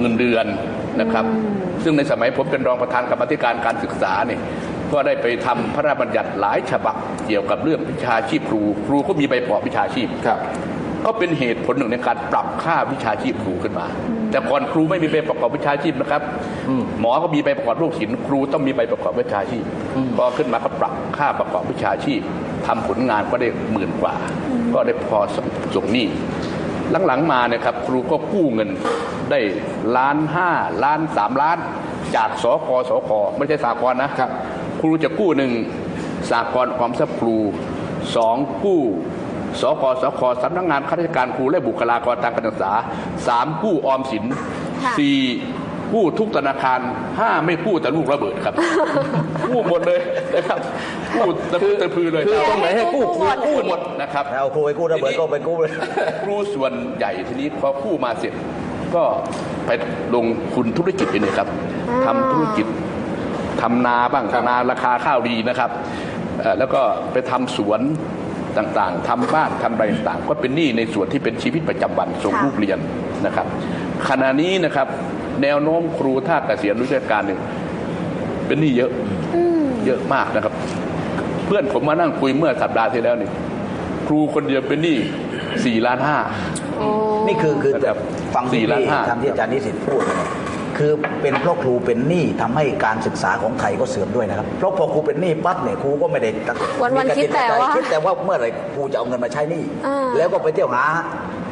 เงินเดือนนะครับ ซึ่งในสมัยผมเป็นรองประธานกรรมาธิการการศึกษาเนี่ยก็ได้ไปทำพระราชบัญญัติหลายฉบับเกี่ยวกับเรื่องวิชาชีพครู ครูก็มีใบประกอบวิชาชีพครับ ก็เป็นเหตุผลหนึ่งในการปรับค่าวิชาชีพครูขึ้นมา แต่ก่อนครูไม่มีใบประกอบวิชาชีพนะครับหมอก็มีใบประกอบโรคศิลป์ครูต้องมีใบประกอบวิชาชีพพอขึ้นมาก็ปรับค่าประกอบวิชาชีพทำผลงานก็ได้หมื่นกว่า ก็ได้พอส่งหนี้ หลังๆมาเนี่ยครับครูก็กู้เงินได้ล้านห้าล้านสามล้าน จากสกสคไม่ใช่สากลนะครับ ครูจะกู้หนึ่งสากลความทรัพย์ครูสองกู้สกสคสำนักงานข้าราชการครูและบุคลากรทางการศึกษาสามกู้ออมสินค่ะสี่กู้ทุกธนาคารห้าไม่กู้แต่ลูกระเบิดครับ กู้หมดเลยนะครับ กู้ตะพื้ตะพือเลยคือตรงไหนให้กู้กู้หมดกู้หมดนะครับเอาครูไปกู้ระเบิดก็ไปกู้เลยครูส่วนใหญ่ทีนี้พอกู้มาเสร็จก็ไปลงทุนธุรกิจไปเลยครับอ่าทำธุรกิจทำนาบ้างนาราคาข้าวดีนะครับเอ่อแล้วก็ไปทำสวนต่างๆทำบ้านทำอะไรต่างๆ ก็เป็นหนี้ในส่วนที่เป็นชีวิตประจำวันส่งลูกเรียนนะครับ ขณะนี้นะครับ แนวโน้มครูถ้าเกษียณราชการเนี่ยเป็นหนี้เยอะอืมเยอะมากนะครับเพื่อนผมมานั่งคุยเมื่อสัปดาห์ที่แล้วนี่ครูคนเดียวเป็นหนี้สี่ล้านห้าโอ้นี่คือคือนะครับฟังสี่ที่ล้านห้าทำที่อาจารย์นิสิตพูดเนี่ยคือเป็นเพราะครูเป็นหนี้ทำให้การศึกษาของไทยก็เสื่อมด้วยนะครับเพราะพอครูเป็นหนี้ปั๊บเนี่ยครูก็ไม่ได้ตัดวันๆมีกระคิดแต่ว่าคิดแต่ว่าเมื่อไหร่ครูจะเอาเงินมาใช้หนี้อ่าแล้วก็ไปเที่ยวหา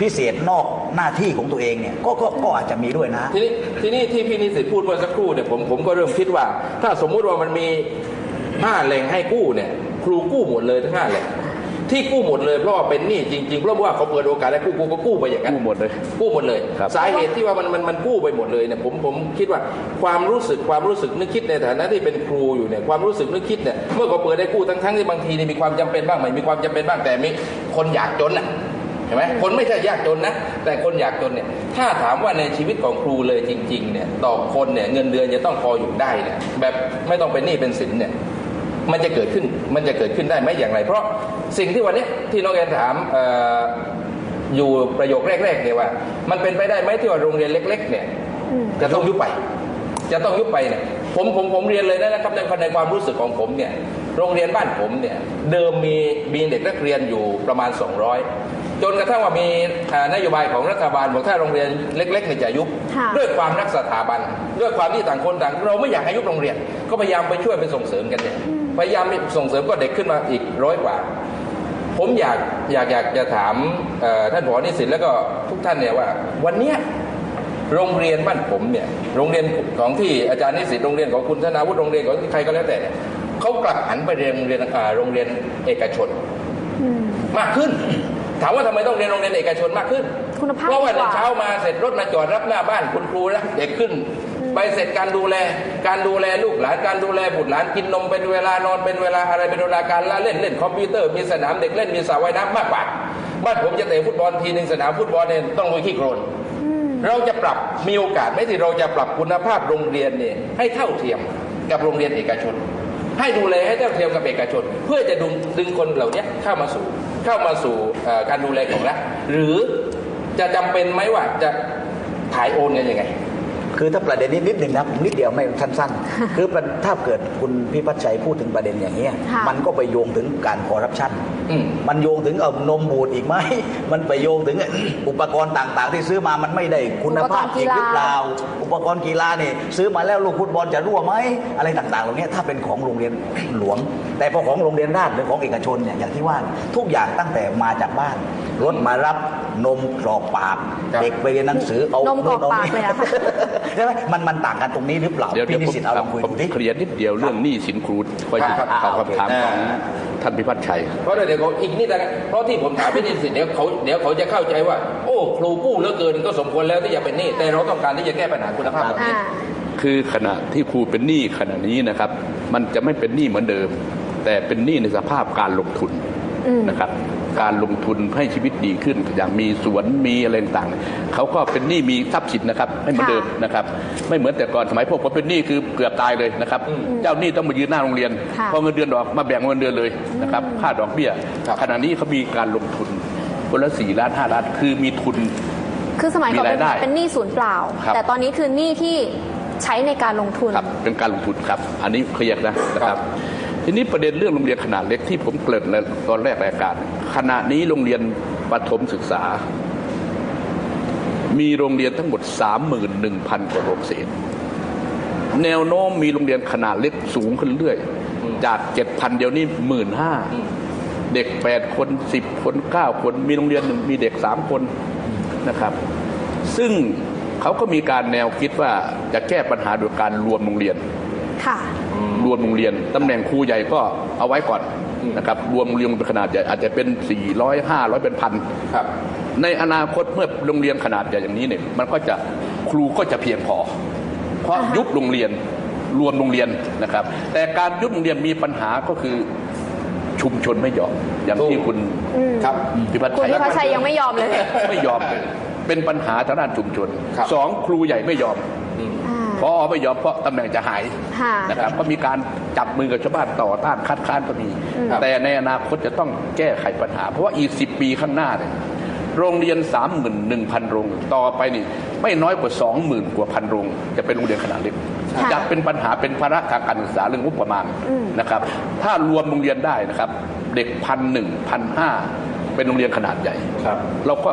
พิเศษนอกหน้าที่ของตัวเองเนี่ยก็ก็ก็อาจจะมีด้วยนะ ทีนี้ทีนี้ที่พี่นิสิตพูดเมื่อสักครู่เนี่ยผมผมก็เริ่มคิดว่า ถ้าสมมุติว่ามันมีห้าแหล่งให้กู้เนี่ย ครูกู้หมดเลยทั้งห้าแหล่งที่กู้หมดเลยเพราะว่าเป็นหนี้จริงๆเพราะว่าเขาเปิดโอกาสให้กู้กู้ก็กู้ไปอย่างนั้นกู้หมดเลยกู้หมดเลยครับสาเหตุที่ว่ามันมันมันกู้ไปหมดเลยเนี่ยผมผมคิดว่าความรู้สึกความรู้สึกนึกคิดในฐานะที่เป็นครูอยู่เนี่ยความรู้สึกนึกคิดเนี่ยเมื่อเขาเปิดได้กู้ทั้งทั้งที่บางทีเนี่ยมีความจำเป็นบ้างไม่มีความจำเป็นบ้างแต่มีคนอยากจนน่ะเห็นไหมคนไม่ใช่ยากจนนะ แต่คนอยากจนเนี่ยถ้าถามว่าในชีวิตของครูเลยจริง ๆเนี่ยต่อคนเนี่ยเงินเดือนจะต้องพออยู่ได้เนี่ยแบบไม่ต้องเป็นหนี้เป็นสินเนี่ย มันจะเกิดขึ้นมันจะเกิดขึ้นได้ไหมอย่างไร เพราะสิ่งที่วันนี้ที่น้องแอนถามเอออยู่ประโยคแรกๆเนี่ยว่า มันเป็นไปได้ไหมที่ว่าโรงเรียนเล็ก ๆ เนี่ยอืมจะต้องยุบไป จะต้องยุบไปเนี่ยผมผมผมเรียนเลยนะครับในในความรู้สึกของผมเนี่ย โรงเรียนบ้านผมเนี่ย เดิมมีมีเด็กนักเรียนอยู่ประมาณ 200 จนกระทั่งว่ามีอ่านโยบายของรัฐบาลบอกถ้าโรงเรียนเล็กๆเนี่ยจะยุบค่ะด้วยความรักสถาบัน ด้วยความที่ต่างคนต่าง เราไม่อยากให้ยุบโรงเรียน ก็พยายามไปช่วยไปส่งเสริมกันเนี่ย พยายามส่งเสริมก็เด็กขึ้นมาอีกร้อยกว่า ผมอยากอยากอยากจะถามเอ่อท่านผอนิสิตแล้วก็ทุกท่านเนี่ยว่า วันเนี้ยโรงเรียนบ้านผมเนี่ยโรงเรียนของที่อาจารย์นิสิตโรงเรียนของคุณธนาวุฒิโรงเรียนของใครก็แล้วแต่เนี่ยเขากลับหันไปเรียนโรงเรียนอ่าโรงเรียนเอกชนอืมมากขึ้น ถามว่าทำไมต้องเรียนโรงเรียนเอกชนมากขึ้นคุณภาพเพราะว่าดีกว่าเช้ามาเสร็จรถมาจอดรับหน้าบ้านคุณครูแล้วเด็กขึ้น ไปเสร็จการดูแล การดูแลลูกหลานการดูแลบุตรหลานกินนมเป็นเวลานอนเป็นเวลาอะไรเป็นเวลาการละเล่นเล่นคอมพิวเตอร์มีสนามเด็กเล่นมีสระว่ายน้ำมากกว่าบ้านผมจะเตะฟุตบอลทีหนึ่งสนามฟุตบอลเนี่ยต้องลุยขี้โคลนเราจะปรับมีโอกาสไหมที่เราจะปรับคุณภาพโรงเรียนเนี่ยให้เท่าเทียมกับโรงเรียนเอกชน ให้ดูแลให้เท่าเทียมกับเอกชน เพื่อจะดึงดึงคนเหล่านี้เข้ามาสู่เข้ามาสู่การดูแลของรัฐหรือจะจำเป็นไหมว่าจะถ่ายโอนกันยังไง คือถ้าประเด็นนี้นิดหนึ่งนะผมนิดเดียวไม่สั้นๆ คือประถ้าเกิดคุณพิพัฒน์ชัยพูดถึงประเด็นอย่างนี้ยค่ะมันก็ไปโยงถึงการคอร์รัปชันอืมมันโยงถึงเอานมบูดอีกไหมมันไปโยงถึงอุปกรณ์ต่างๆ ที่ซื้อมามันไม่ได้คุณภาพจริงหรือเปล่า อุปกรณ์กีฬาเนี่ยซื้อมาแล้วลูกฟุตบอลจะรั่วไหมอะไรต่างๆเหล่านี้ถ้าเป็นของโรงเรียนหลวงแต่พอของโรงเรียนราชหรือของเอกชนเนี่ยอย่างที่ว่าทุกอย่างตั้งแต่มาจากบ้าน รถมารับนมกรอกปากครับ เด็กไปเรียนหนังสือเอานมกรอกปากเลยอะค่ะใช่ไหมมันมันต่างกันตรงนี้หรือเปล่าเดี๋ยวเดี๋พี่ยวนิสิตเอาลองคุยผมดูดิ เคลียร์นิดเดียวเรื่องหนี้สินครูคอยครับตอบอ่าโอเคคำถามของอ่าท่านพิพัฒน์ชัย เพราะเดี๋ยวเขาอีกนิดนะเพราะที่ผมถามพี่นิสิตเดี๋ยวเขาเดี๋ยวเขาจะเข้าใจว่า โอ้ครูกู้เหลือเกินก็สมควรแล้วที่จะเป็นหนี้แต่เราต้องการที่จะแก้ปัญหาคุณภาพแบบอ่านี้คือขณะที่ครูเป็นหนี้ขณะนี้นะครับ มันจะไม่เป็นหนี้เหมือนเดิม แต่เป็นหนี้ในสภาพการลงทุนอืมนะครับ การลงทุนให้ชีวิตดีขึ้น อย่างมีสวนมีอะไรต่างๆเขาก็เป็นหนี้มีทรัพย์สินนะครับไม่เหมือนค่ะเดิมนะครับ ไม่เหมือนแต่ก่อนสมัยพวกผมเป็นหนี้คือเกือบตายเลยนะครับ เจ้าหนี้ต้องมายืนหน้าโรงเรียนค่ะพอเงินเดือนออกมาแบ่งเงินเดือนเลยนะครับ ค่าดอกเบี้ยครับขณะนี้เขามีการลงทุนคนละสี่ล้านห้าล้านคือมีทุน คือสมัยก่อนมีเป็นรายได้เป็นหนี้ศูนย์เปล่าครับแต่ตอนนี้คือหนี้ที่ใช้ในการลงทุนครับเป็นการลงทุนครับ อันนี้เคลียร์นะนะครับ ทีนี้ประเด็นเรื่องโรงเรียนขนาดเล็กที่ผมเกริ่นในตอนแรกรายการ ขณะนี้โรงเรียนประถมศึกษา มีโรงเรียนทั้งหมด 31,000กว่าโรงเรียนแนวโน้มมีโรงเรียนขนาดเล็กสูงขึ้นเรื่อย จาก 7,000 เดียวนี้หมื่นห้าเด็ก 8 คน 10 คน 9 คน มีโรงเรียนหนึ่งมีเด็ก 3 คนนะครับ ซึ่งเขาก็มีการแนวคิดว่าจะแก้ปัญหาโดยการรวมโรงเรียน ค่ะ รวมโรงเรียนตำแหน่งครูใหญ่ก็เอาไว้ก่อนนะครับรวมโรงเรียนเป็นขนาดใหญ่อาจจะเป็น 400 500 เป็นพันครับในอนาคตเมื่อโรงเรียนขนาดใหญ่อย่างนี้เนี่ยมันก็จะครูก็จะเพียงพอ เพราะยุบโรงเรียนรวมโรงเรียนนะครับ แต่การยุบโรงเรียนมีปัญหาก็คือชุมชนไม่ยอม อย่างที่คุณครับพิพัฒน์คุณชัยพิพัฒน์ชัยยังไม่ยอมเลย ไม่ยอมเลยเป็นปัญหาทางด้านชุมชนครับสองครูใหญ่ไม่ยอมอ่า พอไม่ยอมเพราะตำแหน่งจะหายค่ะนะครับก็มีการจับมือกับชาวบ้านต่อต้านคัดค้านก็มีครับแต่ในอนาคตจะต้องแก้ไขปัญหา เพราะว่าอีก 10 ปีข้างหน้าเนี่ยโรงเรียน 31,000 โรง ต่อไปนี่ไม่น้อยกว่า 20,000 กว่าพันโรง จะเป็นโรงเรียนขนาดเล็กค่ะจะเป็นปัญหาเป็นภาระทางการศึกษาเรื่องงบประมาณนะครับ ถ้ารวมโรงเรียนได้นะครับ เด็กพันหนึ่งพันห้าเป็นโรงเรียนขนาดใหญ่ครับเราก็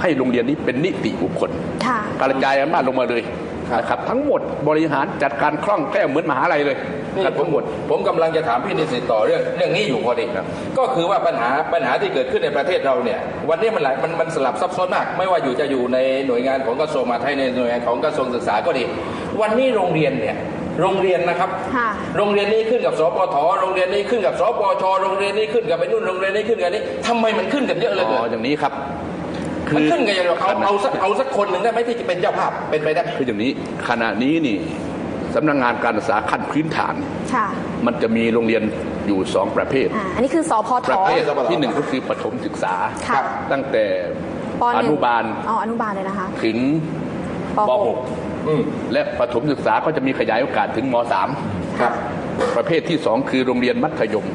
ให้โรงเรียนนี้เป็นนิติบุคคลค่ะกระจายอำนาจลงมาเลยครับ นะครับทั้งหมดบริหารจัดการคล่องแคล่วเหมือนมหาลัยเลยนี่ครับผมทั้งหมดผมกำลังจะถามพี่นิสิตต่อเรื่องเรื่องนี้อยู่พอดีครับก็คือว่าปัญหาปัญหาที่เกิดขึ้นในประเทศเราเนี่ย วันนี้มันหลายมันมันสลับซับซ้อนมาก ไม่ว่าอยู่จะอยู่ในหน่วยงานของกระทรวงมหาดไทยในหน่วยงานของกระทรวงศึกษาก็ดี วันนี้โรงเรียนเนี่ยโรงเรียนนะครับค่ะโรงเรียนนี้ขึ้นกับสปท โรงเรียนนี้ขึ้นกับสปช โรงเรียนนี้ขึ้นกับไอ้นู่น โรงเรียนนี้ขึ้นกับอันนี้ทำไมมันขึ้นกันเยอะเหลยอ๋ออย่างนี้ครับ มันขึ้นกันอย่างเอาเอาสักเอาสักคนหนึ่งได้ไหมที่จะเป็นเจ้าภาพเป็นไปได้ไหมคืออย่างนี้ขณะนี้นี่สำนักงานการศึกษาขั้นพื้นฐาน ค่ะ มันจะมีโรงเรียนอยู่สองประเภท อ่าอันนี้คือสพท ประเภทสพทที่หนึ่งก็คือปฐมศึกษา ค่ะ ตั้งแต่ปหอนึ่งนุบาลอ๋ออนุบาลเลยนะคะ ถึงปป หก อืม .6 และปฐมศึกษาก็จะมีขยายโอกาสถึงมครับ .3 ประเภทที่สองคือโรงเรียนมัธยม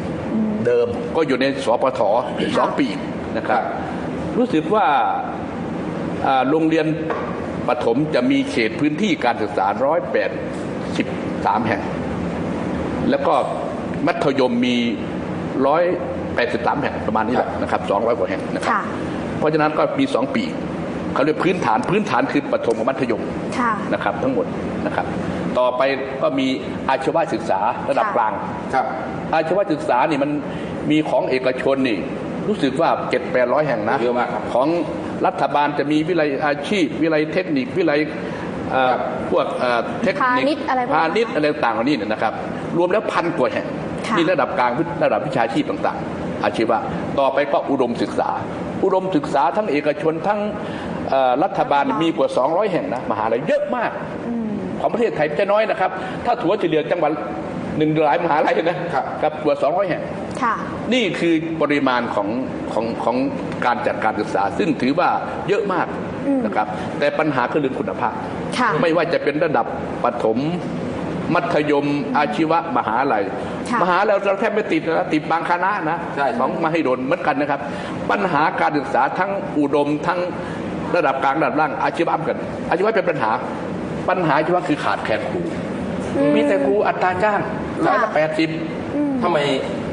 เดิม ก็อยู่ในสปทสองปีนะครับ รู้สึกว่าอ่าโรงเรียนปฐมจะมีเขตพื้นที่การศึกษาร้อยแปดสิบสามแห่ง แล้วก็มัธยมมีร้อยแปดสิบสามแห่งประมาณนี้แหละนะครับสองร้อยกว่าแห่งนะครับค่ะเพราะฉะนั้นก็มีสองปีเขาเรียกพื้นฐานพื้นฐานคือปฐมกับมัธยมค่ะนะครับ ทั้งหมดนะครับ ต่อไปก็มีอาชีวศึกษาระดับค่ะกลางครับอาชีวศึกษานี่มันมีของเอกชนนี่ รู้สึกว่าเจ็ดแปดร้อยแห่งนะเยอะมากครับของรัฐบาลจะมีวิไลอาชีพ วิไลเทคนิควิไลเอ่อครับพวกเอ่อเทคนิคพาณิชย์อะไรพวกนั้นพาณิชย์อะไรต่างๆเหล่านี้เนี่ยนะครับ รวมแล้วพันกว่าแห่งค่ะนี่ระดับกลางระดับวิชาชีพต่าง ๆ อาชีวะต่อไปก็อุดมศึกษา อุดมศึกษาทั้งเอกชนทั้งเอ่อรัฐบาลมีกว่า 200 แห่งนะมหาลัยเยอะมาก ของประเทศไทยไม่ใช่น้อยนะครับ ถ้าถัวเฉลี่ยจังหวัดหนึ่งหลายมหาลัยนะครับกับกว่า 200 แห่งค่ะ นี่คือปริมาณของของของการจัดการศึกษา ซึ่งถือว่าเยอะมากนะครับ แต่ปัญหาคือเรื่องคุณภาพค่ะไม่ว่าจะเป็นระดับปฐมมัธยมอาชีวะมหาลัยค่ะมหาลัยเราแทบไม่ติดนะติดบางคณะนะใช่ของมหิดลเหมือนกันนะครับ ปัญหาการศึกษาทั้งอุดมทั้งระดับกลางระดับล่างอาชีวะเหมือนกัน อาชีวะเป็นปัญหา ปัญหาอาชีวะคือขาดแคลนครูมีแต่ครูอัตราจ้างร้อยละแปดสิบทำไม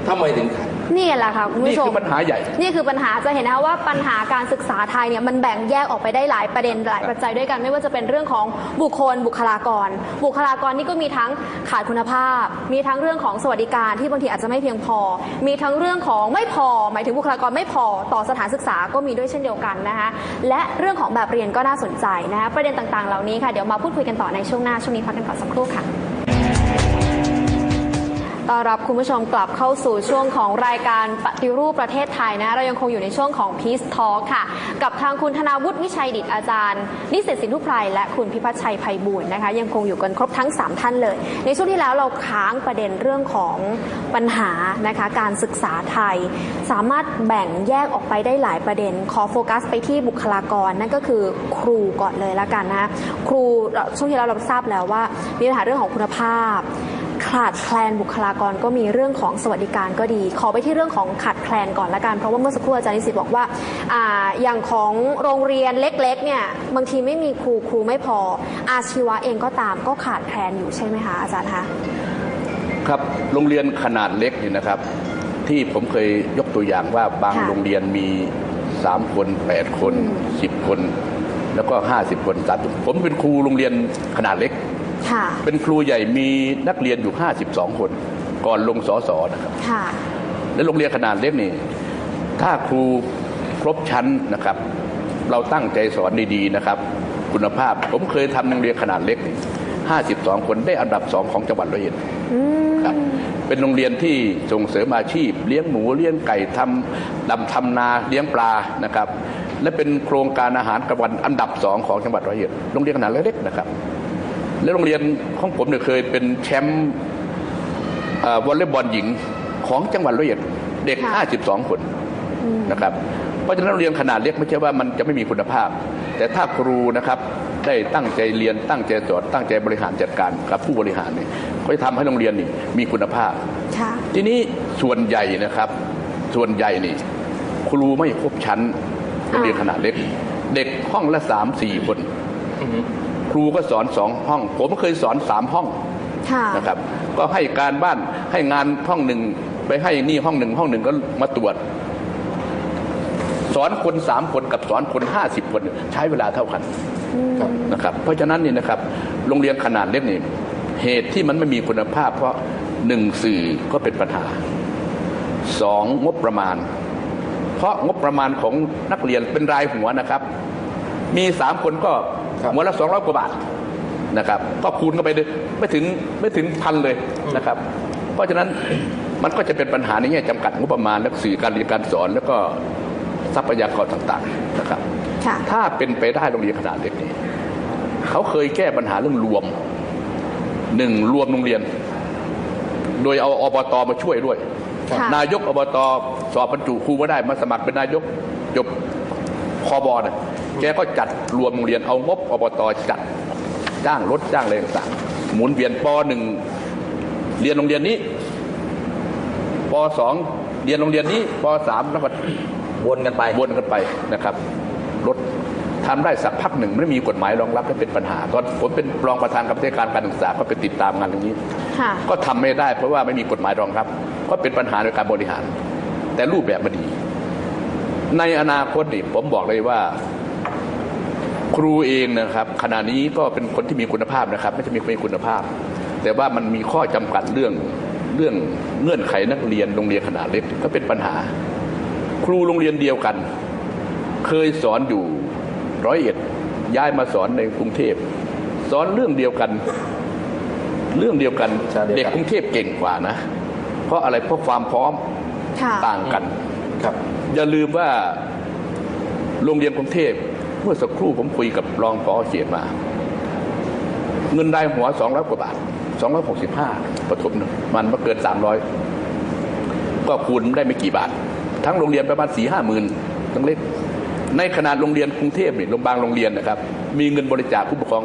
ทำไมถึงขาด นี่แหละค่ะคุณนี่ผู้ชคืมอปัญหาใหญ่นี่คือปัญหาจะเห็นนะคะว่าปัญหาการศึกษาไทยเนี่ยมันแบ่งแยกออกไปได้หลายประเด็นหลายปัจจัยด้วยกันไม่ว่าจะเป็นเรื่องของบุคคลบุคลากร บุคลากรนี่ก็มีทั้งขาดคุณภาพ มีทั้งเรื่องของสวัสดิการที่บางทีอาจจะไม่เพียงพอ มีทั้งเรื่องของไม่พอ หมายถึงบุคลากรไม่พอต่อสถานศึกษาก็มีด้วยเช่นเดียวกันนะคะและเรื่องของแบบเรียนก็น่าสนใจนะคะประเด็นต่างๆ เหล่านี้ค่ะเดี๋ยวมาพูดคุยกันต่อในช่วงหน้าช่วงนี้พักกันก่อนสักครู่ค่ะ ต้อนรับคุณผู้ชมกลับเข้าสู่ช่วงของรายการปฏิรูปประเทศไทยนะ เรายังคงอยู่ในช่วงของ Peace Talk ค่ะ กับทางคุณธนาวุฒิวิชัยดิตอาจารย์ นิสิตสินทุพไพรและคุณพิพัฒชัยไพบูลนะคะ ยังคงอยู่กันครบทั้ง 3 ท่านเลย ในช่วงที่แล้วเราค้างประเด็นเรื่องของปัญหานะคะการศึกษาไทย สามารถแบ่งแยกออกไปได้หลายประเด็น ขอโฟกัสไปที่บุคลากรนั่นก็คือครูก่อนเลยละกันนะครูช่วงที่แล้วเราทราบแล้วว่ามีปัญหาเรื่องของคุณภาพ ขาดแคลนบุคลากรก็มีเรื่องของสวัสดิการก็ดี ขอไปที่เรื่องของขาดแคลนแคลนก่อนละกัน เพราะว่าเมื่อสักครู่อาจารย์นิสิตบอกว่าอ่า อย่างของโรงเรียนเล็กๆเนี่ยบางทีไม่มีครูครูไม่พอ อาชีวะเองก็ตามก็ขาดแคลนอยู่ใช่ไหมคะอาจารย์คะครับโรงเรียนขนาดเล็กนี่นะครับ ที่ผมเคยยกตัวอย่างว่าบางค่ะโรงเรียนมี3คน8คน10คน แล้วก็50คน30ผมเป็นครูโรงเรียนขนาดเล็กค่ะ เป็นครูใหญ่มีนักเรียนอยู่ 52 คน ก่อนลงสอสอนะครับค่ะและโรงเรียนขนาดเล็กนี่ ถ้าครูครบชั้นนะครับ เราตั้งใจสอนดีๆนะครับ คุณภาพผมเคยทำโรงเรียนขนาดเล็กนี่52 คนได้อันดับสองของจังหวัดร้อยเอ็ดครับเป็นโรงเรียนที่ส่งเสริมอาชีพ เลี้ยงหมูเลี้ยงไก่ทำดำทำนาเลี้ยงปลานะครับ และเป็นโครงการอาหารกลางวันอันดับสองของจังหวัดร้อยเอ็ดโรงเรียนขนาดเล็กๆนะครับ และโรงเรียนของผมเนี่ยเคยเป็นแชมป์เอ่อวอลเลย์บอลหญิงของจังหวัดร้อยเอ็ดเด็กค่ะ52 คนนะครับเพราะฉะนั้นโรงเรียนขนาดเล็กไม่ใช่ว่ามันจะไม่มีคุณภาพ แต่ถ้าครูนะครับได้ตั้งใจเรียนตั้งใจสอนตั้งใจบริหารจัดการกับผู้บริหารเนี่ยก็จะทำให้โรงเรียนนี่มีคุณภาพค่ะทีนี้ส่วนใหญ่นะครับ ส่วนใหญ่นี่ ครูไม่ครบชั้นโรงเรียนขนาดเล็ก เด็กห้องละสามสี่คน ครูก็สอนสองห้อง ผมเคยสอนสามห้องค่ะนะครับ ก็ให้การบ้านให้งานห้องหนึ่งไปให้นี่ห้องหนึ่งห้องหนึ่งก็มาตรวจ สอนคนสามคนกับสอนคนห้าสิบคนใช้เวลาเท่ากันนะครับ เพราะฉะนั้นนี่นะครับ โรงเรียนขนาดเล็กนี่เหตุที่มันไม่มีคุณภาพ เพราะหนึ่งสื่อก็เป็นปัญหาสองงบประมาณ เพราะงบประมาณของนักเรียนเป็นรายหัวนะครับ มีสามคนก็ครับ หัวละสองร้อยกว่าบาทนะครับ ก็คูณเข้าไปเลยไม่ถึงไม่ถึงพันเลยนะครับ เพราะฉะนั้นมันก็จะเป็นปัญหาในแง่จำกัดงบประมาณและสื่อการเรียนการสอนแล้วก็ทรัพยากรต่างๆนะครับค่ะถ้าเป็นไปได้โรงเรียนขนาดเล็กนี้เขาเคยแก้ปัญหาเรื่องรวมหนึ่งรวมโรงเรียน โดยเอาอบตมาช่วยด้วยค่ะนายกอบตสอบบรรจุครูก็ได้มาสมัครเป็นนายกจบคอบอนะ แกก็จัดรวมโรงเรียนเอางบอบตจัดจ้างรถจ้างอะไรต่างๆหมุนเวียนปหนึ่งเรียนโรงเรียนนี้ปสองเรียนโรงเรียนนี้ปสามแล้วก็วนกันไปวนกันไปนะครับรถทำได้สักพักหนึ่งไม่มีกฎหมายรองรับและเป็นปัญหาตอนผมเป็นรองประธานกรรมธิการการศึกษาก็ไปติดตามงานตรงนี้ค่ะก็ทำไม่ได้เพราะว่าไม่มีกฎหมายรองรับ ก็เป็นปัญหาในการบริหาร แต่รูปแบบมันดี ในอนาคตนี่ผมบอกเลยว่า ครูเองนะครับขณะนี้ก็เป็นคนที่มีคุณภาพนะครับ ไม่ใช่มีไม่คุณภาพ แต่ว่ามันมีข้อจำกัดเรื่องเรื่องเงื่อนไขนักเรียนโรงเรียนขนาดเล็กก็เป็นปัญหา ครูโรงเรียนเดียวกัน เคยสอนอยู่ร้อยเอ็ดย้ายมาสอนในกรุงเทพสอนเรื่องเดียวกัน เรื่องเดียวกันใช่เดียวกันเด็กกรุงเทพเก่งกว่านะ เพราะอะไรเพราะความพร้อมค่ะต่างกันครับ อย่าลืมว่าโรงเรียนกรุงเทพเมื่อสักครู่ผมคุยกับรองพอเขียนมา เงินรายหัวสองร้อยกว่าบาทสองร้อยหกสิบห้าประถมหนึ่งมันมาเกินสามร้อยก็คูณได้ไม่กี่บาท ทั้งโรงเรียนประมาณสี่ห้าหมื่นทั้งเล็กในขนาดโรงเรียนกรุงเทพนี่โรงบางโรงเรียนนะครับ มีเงินบริจาคผู้ปกครอง